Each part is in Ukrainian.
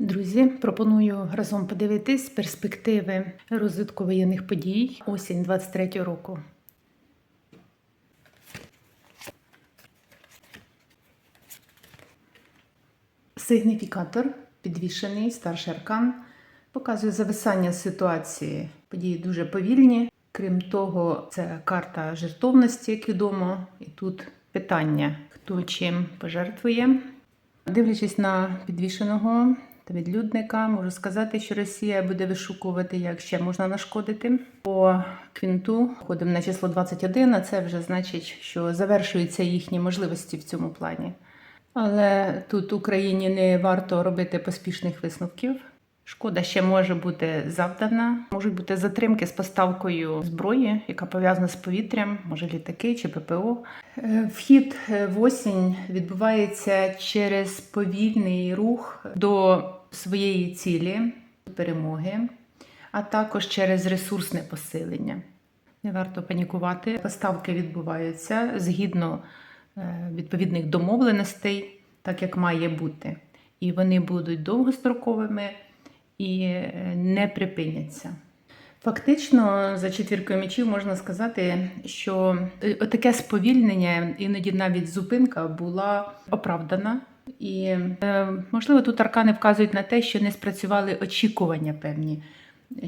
Друзі, пропоную разом подивитись перспективи розвитку воєнних подій осінь 23 року. Сигніфікатор, підвішений, старший аркан, показує зависання ситуації. Події дуже повільні. Крім того, це карта жертовності, як відомо, і тут питання, хто чим пожертвує. Дивлячись на підвішеного та відлюдника, можу сказати, що Росія буде вишукувати, як ще можна нашкодити. По квінту ходимо на число 21, а це вже значить, що завершуються їхні можливості в цьому плані. Але тут Україні не варто робити поспішних висновків. Шкода ще може бути завдана. Можуть бути затримки з поставкою зброї, яка пов'язана з повітрям, може літаки чи ППО. Е, Вхід е, в осінь відбувається через повільний рух до своєї цілі, перемоги, а також через ресурсне посилення. Не варто панікувати. Поставки відбуваються згідно е, відповідних домовленостей, так як має бути. І вони будуть довгостроковими і е, не припиняться. Фактично, за четвіркою мечів можна сказати, що е, таке сповільнення, іноді навіть зупинка була оправдана. І, е, можливо, тут аркани вказують на те, що не спрацювали очікування певні,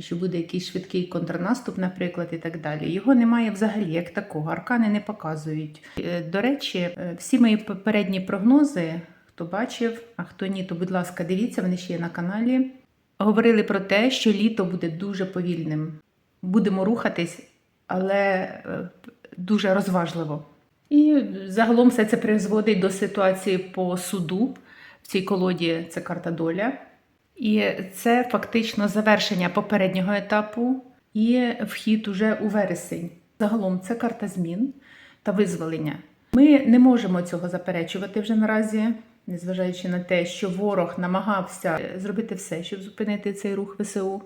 що буде якийсь швидкий контрнаступ, наприклад, і так далі. Його немає взагалі як такого. Аркани не показують. Е, До речі, е, всі мої попередні прогнози, хто бачив, а хто ні, то будь ласка, дивіться, вони ще є на каналі. Говорили про те, що літо буде дуже повільним. Будемо рухатись, але дуже розважливо. І загалом все це призводить до ситуації по суду. В цій колоді це карта доля. І це фактично завершення попереднього етапу і вхід уже у вересень. Загалом це карта змін та визволення. Ми не можемо цього заперечувати вже наразі, незважаючи на те, що ворог намагався зробити все, щоб зупинити цей рух ВСУ.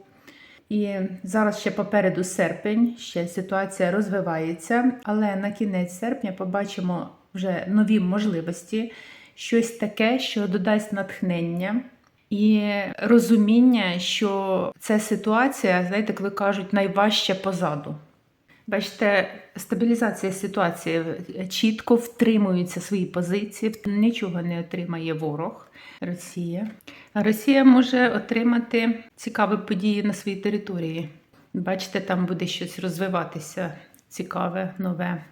І зараз ще попереду серпень, ще ситуація розвивається, але на кінець серпня побачимо вже нові можливості, щось таке, що додасть натхнення і розуміння, що ця ситуація, знаєте, коли кажуть, найважче позаду. Бачите, стабілізація ситуації чітко втримуються свої позиції, нічого не отримає ворог Росія. Росія може отримати цікаві події на своїй території. Бачите, там буде щось розвиватися цікаве, нове.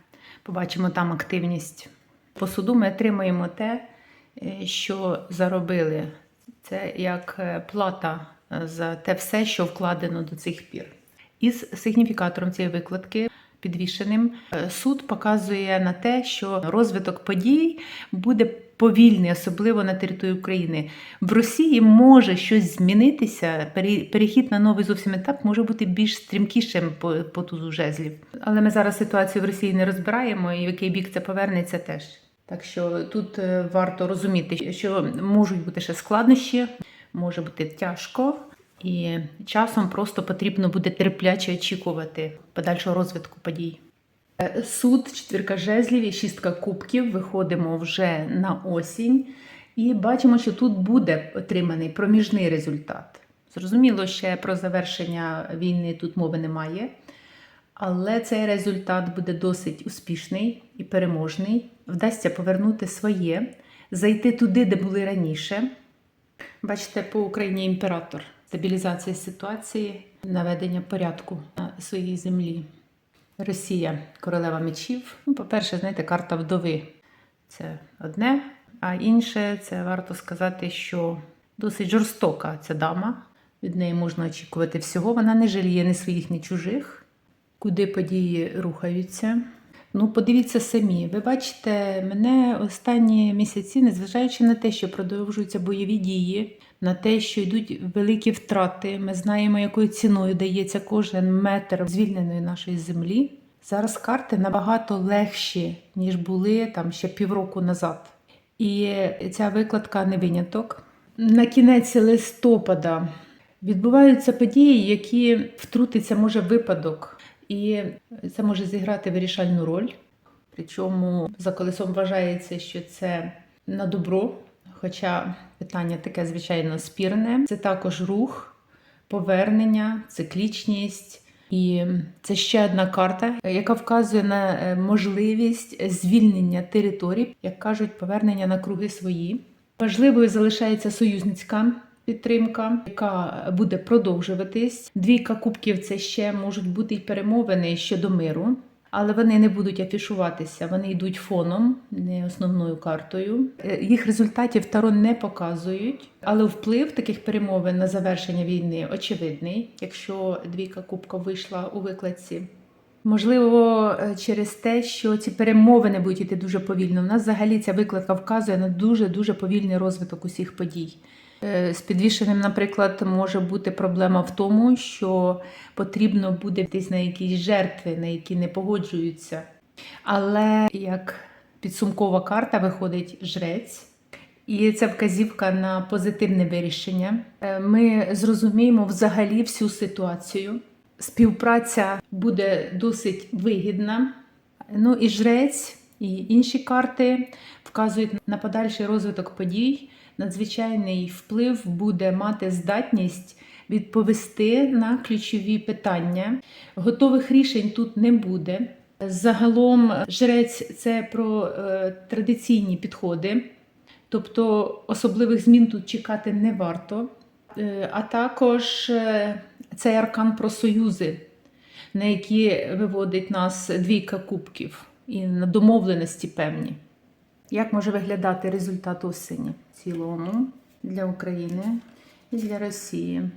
Побачимо там активність. По суду ми отримаємо те, е, що заробили. Це як е, плата е, за те все, що вкладено до цих пір. Із сигніфікатором цієї викладки підвішеним е, суд показує на те, що розвиток подій буде повільний, особливо на території України. В Росії може щось змінитися. Перехід на новий зовсім етап може бути більш стрімкішим по, по тузу жезлів. Але ми зараз ситуацію в Росії не розбираємо, і в який бік це повернеться теж. Так що тут е, варто розуміти, що можуть бути ще складнощі, може бути тяжко, і часом просто потрібно буде терпляче очікувати подальшого розвитку подій. Е, Суд, четвірка жезлів і шістка кубків. Виходимо вже на осінь, і бачимо, що тут буде отриманий проміжний результат. Зрозуміло, ще про завершення війни тут мови немає. Але цей результат буде досить успішний і переможний. Вдасться повернути своє, зайти туди, де були раніше. Бачите, по Україні імператор. Стабілізація ситуації, наведення порядку на своїй землі. Росія королева мечів. Ну, по-перше, знаєте, карта вдови це одне, а інше це варто сказати, що досить жорстока ця дама. Від неї можна очікувати всього. Вона не жаліє ні своїх, ні чужих куди події рухаються. Ну, подивіться самі. Ви бачите, мене останні місяці, незважаючи на те, що продовжуються бойові дії, на те, що йдуть великі втрати. Ми знаємо, якою ціною дається кожен метр звільненої нашої землі. Зараз карти набагато легші, ніж були там ще півроку назад. І ця викладка не виняток. На кінець листопада відбуваються події, які втрутиться може випадок, і це може зіграти вирішальну роль. Причому за колесом вважається, що це на добро. Хоча питання таке, звичайно, спірне. Це також рух, повернення, циклічність. І це ще одна карта, яка вказує на е, можливість звільнення територій, як кажуть, повернення на круги свої. Важливою залишається союзницька підтримка, яка буде продовжуватись. Двійка кубків це ще можуть бути й перемовини щодо миру, але вони не будуть афішуватися, вони йдуть фоном, не основною картою. Е, Їх результатів Таро не показують, але вплив таких перемовин на завершення війни очевидний, якщо двійка кубка вийшла у викладці. Можливо, е, через те, що ці перемовини будуть йти дуже повільно. У нас взагалі ця викладка вказує на дуже дуже повільний розвиток усіх подій. Е, З підвішеним, наприклад, може бути проблема в тому, що потрібно буде десь на якісь жертви, на які не погоджуються. Але як підсумкова карта виходить жрець, і це вказівка на позитивне вирішення. Е, Ми зрозуміємо взагалі всю ситуацію. Співпраця буде досить вигідна. Ну і жрець, і інші карти вказують на подальший розвиток подій. Надзвичайний вплив буде мати здатність відповісти на ключові питання. Готових рішень тут не буде. Загалом, жрець це про е, традиційні підходи, тобто особливих змін тут чекати не варто. Е, А також е, цей аркан про союзи, на які виводить нас двійка кубків і на домовленості певні. Як може виглядати результат осені в цілому для України і для Росії?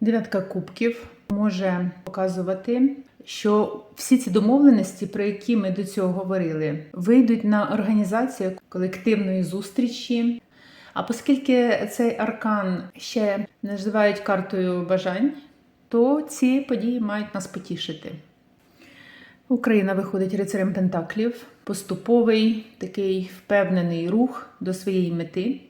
Дев'ятка кубків може показувати, що всі ці домовленості, про які ми до цього говорили, вийдуть на організацію колективної зустрічі. А оскільки цей аркан ще називають картою бажань, то ці події мають нас потішити. Україна виходить рицарем Пентаклів, поступовий такий впевнений рух до своєї мети.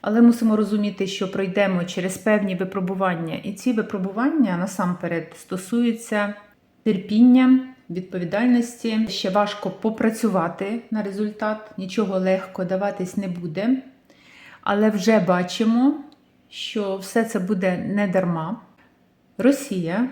Але мусимо розуміти, що пройдемо через певні випробування, і ці випробування насамперед стосуються терпіння, відповідальності. Ще важко попрацювати на результат, нічого легко даватись не буде. Але вже бачимо, що все це буде не дарма. Росія,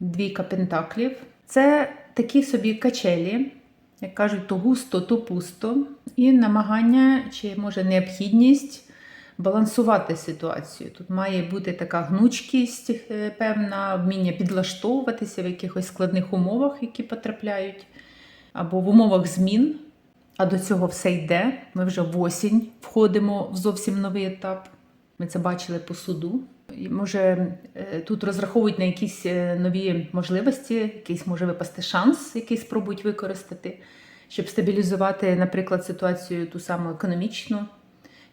двійка пентаклів, це такі собі качелі, як кажуть, то густо, то пусто, і намагання, чи може необхідність балансувати ситуацію. Тут має бути така гнучкість, е, певна, вміння підлаштовуватися в якихось складних умовах, які потрапляють, або в умовах змін. А до цього все йде. Ми вже в осінь входимо в зовсім новий етап. Ми це бачили по суду. Може е, тут розраховують на якісь е, нові можливості, якийсь може випасти шанс, який спробують використати, щоб стабілізувати, наприклад, ситуацію ту саму економічну,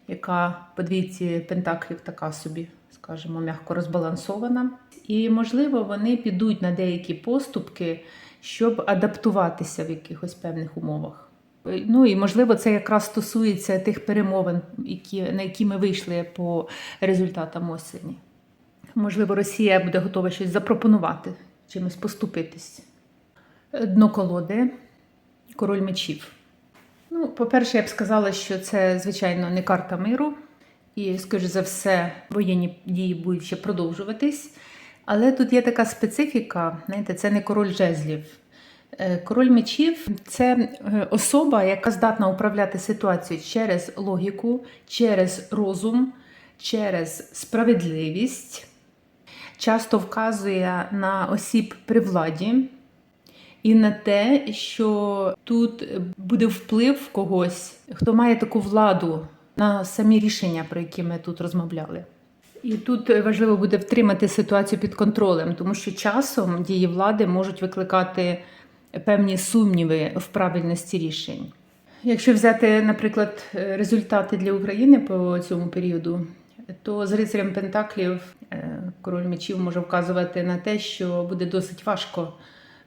яка по двійці пентаклів така собі, скажімо, м'яко розбалансована. І, можливо, вони підуть на деякі поступки, щоб адаптуватися в якихось певних умовах. Ну і можливо, це якраз стосується тих перемовин, які, на які ми вийшли по результатам осені. Можливо, Росія буде готова щось запропонувати, чимось поступитись. Дно колоди, король мечів. Ну, по-перше, я б сказала, що це, звичайно, не карта миру, і, скоріш за все, воєнні дії будуть ще продовжуватись. Але тут є така специфіка, знаєте, це не король жезлів. Е, Король мечів це е, особа, яка здатна управляти ситуацією через логіку, через розум, через справедливість, часто вказує на осіб при владі і на те, що тут буде вплив когось, хто має таку владу на самі рішення, про які ми тут розмовляли. І тут важливо буде втримати ситуацію під контролем, тому що часом дії влади можуть викликати певні сумніви в правильності рішень. Якщо взяти, наприклад, результати для України по цьому періоду, то з рицарем Пентаклів е, король мечів може вказувати на те, що буде досить важко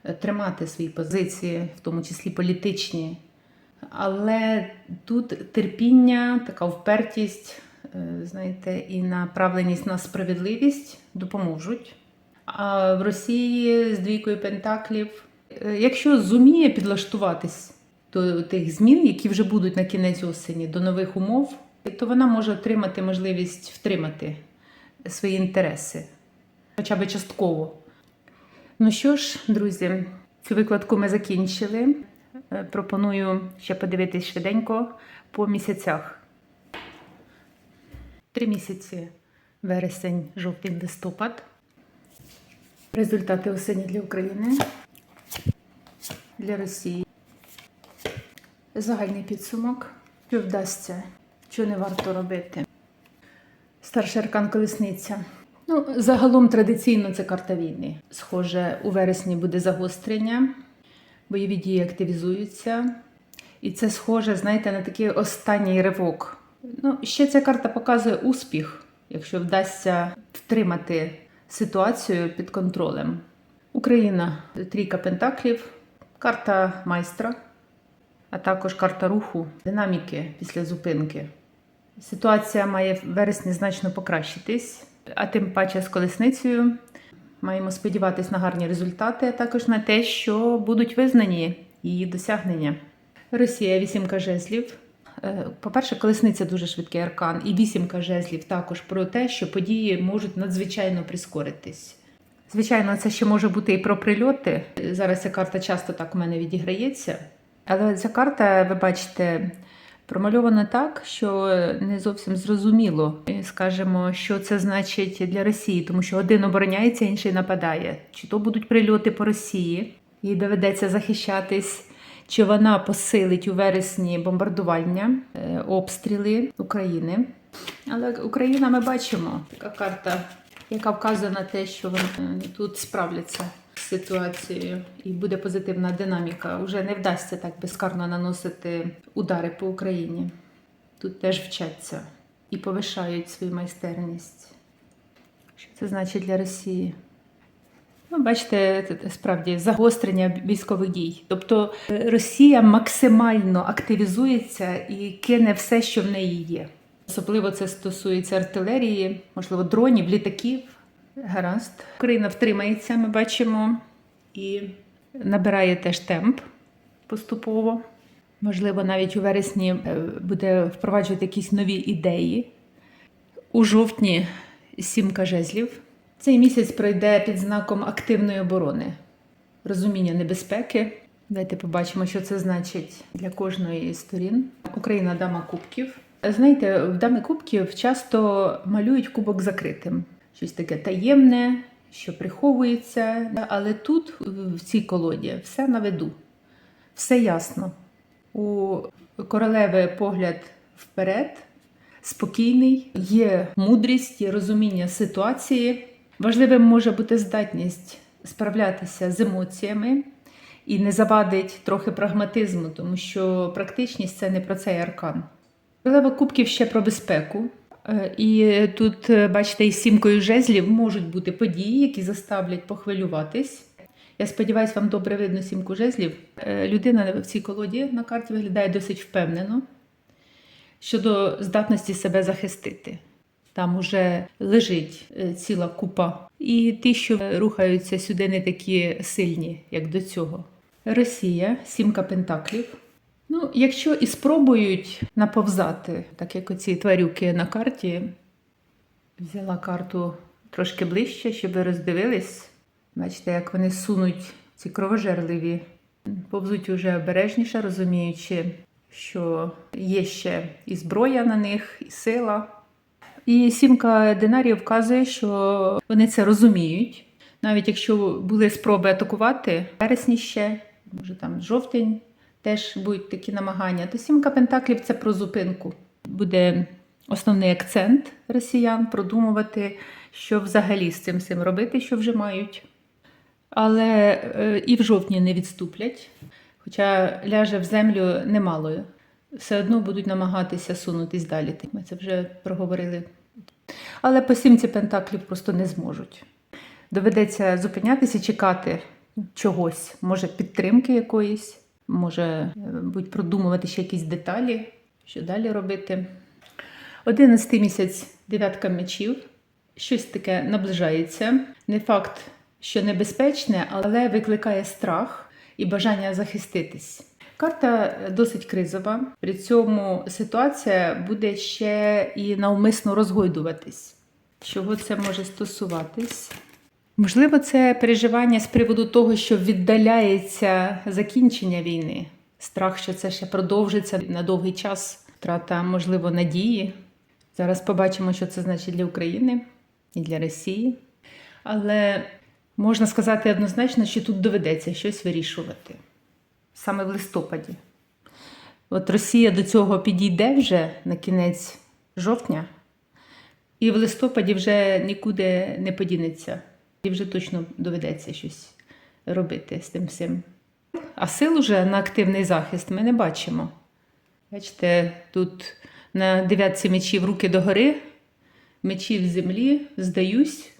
е, тримати свої позиції, в тому числі політичні. Але тут терпіння, така впертість, е, знаєте, і направленість на справедливість допоможуть. А в Росії з двійкою Пентаклів, е, якщо зуміє підлаштуватись до тих змін, які вже будуть на кінець осені, до нових умов, то вона може отримати можливість втримати свої інтереси, хоча б частково. Ну що ж, друзі, цю викладку ми закінчили. Е, Пропоную ще подивитись швиденько по місяцях. Три місяці вересень, жовтень, листопад. Результати осені для України, для Росії. Загальний підсумок. Що вдасться, що не варто робити. Старший аркан колесниця. Ну, загалом традиційно це карта війни. Схоже, у вересні буде загострення, бойові дії активізуються. І це схоже, знаєте, на такий останній ривок. Ну, ще ця карта показує успіх, якщо вдасться втримати ситуацію під контролем. Україна трійка пентаклів, карта майстра, а також карта руху, динаміки після зупинки. Ситуація має в вересні значно покращитись, а тим паче з колесницею. Маємо сподіватися на гарні результати, а також на те, що будуть визнані її досягнення. Росія вісімка жезлів. Е, По-перше, колесниця дуже швидкий аркан, і вісімка жезлів також про те, що події можуть надзвичайно прискоритись. Звичайно, це ще може бути і про прильоти. Зараз ця карта часто так у мене відіграється. Але ця карта, ви бачите, промальована так, що не зовсім зрозуміло, скажімо, що це значить для Росії, тому що один обороняється, інший нападає. Чи то будуть прильоти по Росії, їй доведеться захищатись, чи вона посилить у вересні бомбардування, е, обстріли України. Але Україна ми бачимо така карта, яка вказує на те, що вони е, тут справляться ситуацією і буде позитивна динаміка. Уже не вдасться так безкарно наносити удари по Україні. Тут теж вчаться і повишають свою майстерність. Що це значить для Росії? Ну, бачите, це- справді загострення військових дій. Тобто е, Росія максимально активізується і кине все, що в неї є. Особливо це стосується артилерії, можливо, дронів, літаків. Гаразд. Україна втримається, ми бачимо, і набирає теж темп поступово. Можливо, навіть у вересні е, буде впроваджувати якісь нові ідеї. У жовтні сімка жезлів. Цей місяць пройде під знаком активної оборони, розуміння небезпеки. Давайте побачимо, що це значить для кожної із сторін. Україна дама кубків. Знаєте, в дами кубків часто малюють кубок закритим. Щось таке таємне, що приховується. Але тут, в цій колоді, все на виду, все ясно. У королеви погляд вперед, спокійний, є мудрість, є розуміння ситуації. Важливим може бути здатність справлятися з емоціями і не завадить трохи прагматизму, тому що практичність це не про цей аркан. Королева кубків ще про безпеку. Е, І тут, е, бачите, із сімкою жезлів можуть бути події, які заставлять похвилюватись. Я сподіваюся, вам добре видно сімку жезлів. Е, Людина в цій колоді на карті виглядає досить впевнено щодо здатності себе захистити. Там уже лежить ціла купа. І ті, що рухаються сюди, не такі сильні, як до цього. Росія, сімка пентаклів. Ну, якщо і спробують наповзати, так як оці тварюки на карті, взяла карту трошки ближче, щоб ви роздивились. Бачите, як вони сунуть ці кровожерливі, повзуть уже обережніше, розуміючи, що є ще і зброя на них, і сила. І сімка динарів вказує, що вони це розуміють. Навіть якщо були спроби атакувати вересні ще, може там жовтень, теж будуть такі намагання, то сімка пентаклів це про зупинку. Буде основний акцент росіян продумувати, що взагалі з цим всім робити, що вже мають. Але е, і в жовтні не відступлять, хоча ляже в землю немало. Все одно будуть намагатися сунутись далі. Ми це вже проговорили. Але по сімці пентаклів просто не зможуть. Доведеться зупинятися, чекати чогось, може підтримки якоїсь, може е, будь продумувати ще якісь деталі, що далі робити. Одинадцятий місяць дев'ятка мечів. Щось таке наближається. Не факт, що небезпечне, але викликає страх і бажання захиститись. Карта досить кризова. При цьому ситуація буде ще і навмисно розгойдуватись. Чого це може стосуватись? Можливо, це переживання з приводу того, що віддаляється закінчення війни, страх, що це ще продовжиться на довгий час, втрата, можливо, надії. Зараз побачимо, що це значить для України і для Росії. Але можна сказати однозначно, що тут доведеться щось вирішувати саме в листопаді. От Росія до цього підійде вже на кінець жовтня, і в листопаді вже нікуди не подінеться. І вже точно доведеться щось робити з тим всім. А сил уже на активний захист ми не бачимо. Бачите, тут на дев'ятці мечів руки догори, мечі в землі, здаюсь,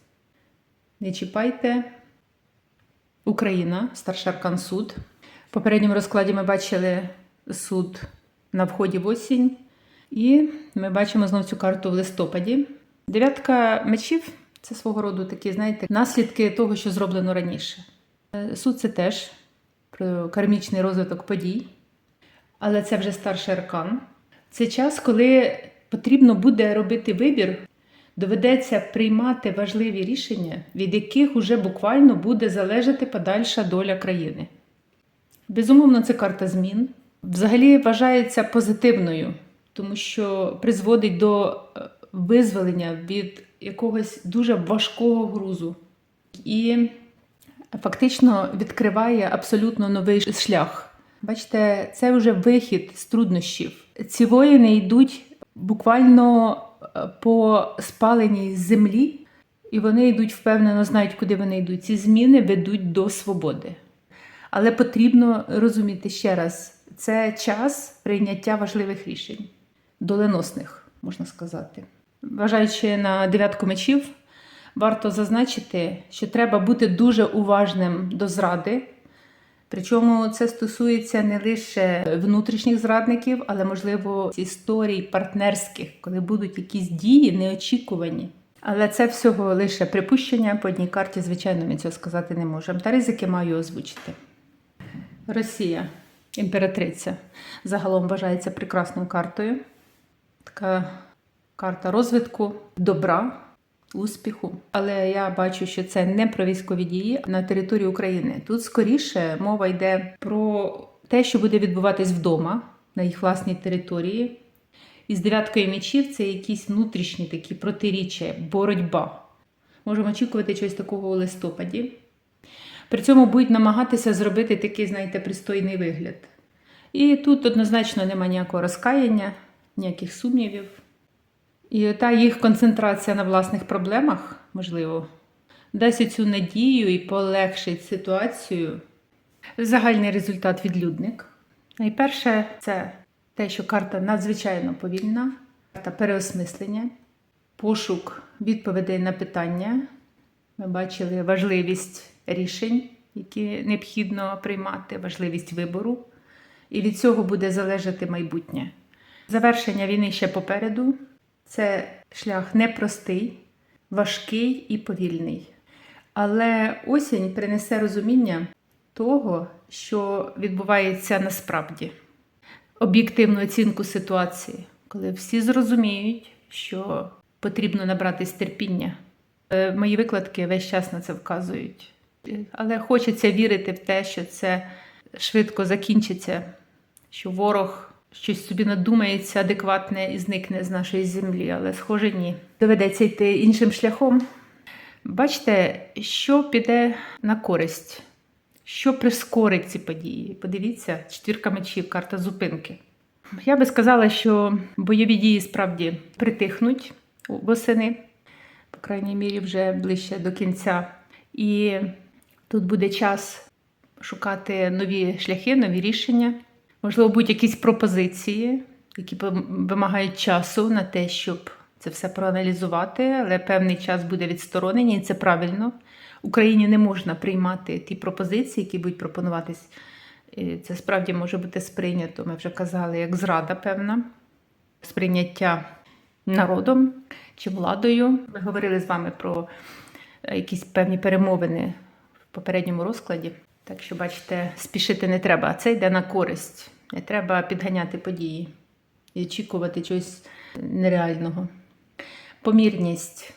не чіпайте. Україна, старший аркан суд. В попередньому розкладі ми бачили суд на вході в осінь. І ми бачимо знову цю карту в листопаді. Дев'ятка мечів це свого роду такі, знаєте, наслідки того, що зроблено раніше. Е, Суд це теж про кармічний розвиток подій, але це вже старший аркан. Це час, коли потрібно буде робити вибір, доведеться приймати важливі рішення, від яких уже буквально буде залежати подальша доля країни. Безумовно, це карта змін. Взагалі вважається позитивною, тому що призводить до е, визволення від якогось дуже важкого грузу і фактично відкриває абсолютно новий шлях. Бачите, це вже вихід з труднощів. Ці воїни йдуть буквально е, по спаленій землі, і вони йдуть впевнено, знають, куди вони йдуть. Ці зміни ведуть до свободи. Але потрібно розуміти ще раз: це час прийняття важливих рішень, доленосних, можна сказати. Вважаючи на дев'ятку мечів, варто зазначити, що треба бути дуже уважним до зради. Причому це стосується не лише внутрішніх зрадників, але, можливо, історій партнерських, коли будуть якісь дії неочікувані. Але це всього лише припущення по одній карті, звичайно, ми цього сказати не можемо. Та ризики маю озвучити. Росія, імператриця, загалом вважається прекрасною картою. Така карта розвитку, добра, успіху. Але я бачу, що це не про військові дії на території України. Тут скоріше мова йде про те, що буде відбуватись вдома на їх власній території. І з дев'яткою мечів це якісь внутрішні такі протиріччя, боротьба. Можемо очікувати чогось такого у листопаді. При цьому будуть намагатися зробити такий, знаєте, пристойний вигляд. І тут однозначно немає ніякого розкаяння, ніяких сумнівів. І та їх концентрація на власних проблемах, можливо, дасть цю надію і полегшить ситуацію. Загальний результат відлюдник. Найперше, це те, що карта надзвичайно повільна, карта переосмислення, пошук відповідей на питання. Ми бачили важливість рішень, які необхідно приймати, важливість вибору. І від цього буде залежати майбутнє. Завершення війни ще попереду. Це шлях непростий, важкий і повільний. Але осінь принесе розуміння того, що відбувається насправді, об'єктивну оцінку ситуації, коли всі зрозуміють, що потрібно набратись терпіння. Е, Мої викладки весь час на це вказують. Але хочеться вірити в те, що це швидко закінчиться, що ворог щось собі надумається адекватне і зникне з нашої землі, але, схоже, ні. Доведеться йти іншим шляхом. Бачите, що піде на користь, що прискорить ці події. Подивіться, четвірка мечів, карта зупинки. Я би сказала, що бойові дії справді притихнуть восени, по крайній мірі, вже ближче до кінця. І тут буде час шукати нові шляхи, нові рішення. Можливо, будуть якісь пропозиції, які вимагають часу на те, щоб це все проаналізувати, але певний час буде відсторонення, і це правильно. Україні не можна приймати ті пропозиції, які будуть пропонуватись. І Це справді може бути сприйнято, ми вже казали, як зрада певна, сприйняття народом чи владою. Ми говорили з вами про якісь певні перемовини в попередньому розкладі. Так що, бачите, спішити не треба. Це йде на користь. Не треба підганяти події і очікувати чогось нереального. Помірність.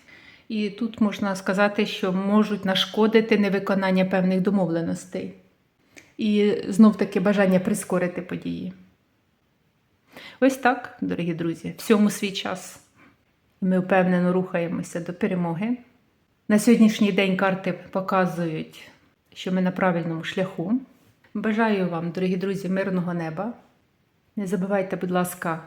І тут можна сказати, що можуть нашкодити невиконання певних домовленостей. І знов таки бажання прискорити події. Ось так, дорогі друзі, всьому свій час. Ми впевнено рухаємося до перемоги. На сьогоднішній день карти показують, що ми на правильному шляху. Бажаю вам, дорогі друзі, мирного неба. Не забувайте, будь ласка,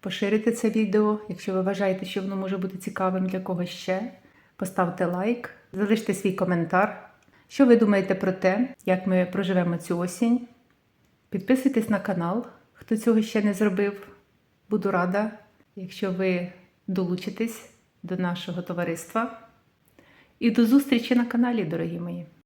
поширити це відео, якщо ви вважаєте, що воно може бути цікавим для когось ще. Поставте лайк, залиште свій коментар. Що ви думаєте про те, як ми проживемо цю осінь? Підписуйтесь на канал, хто цього ще не зробив. Буду рада, якщо ви долучитесь до нашого товариства. І до зустрічі на каналі, дорогі мої!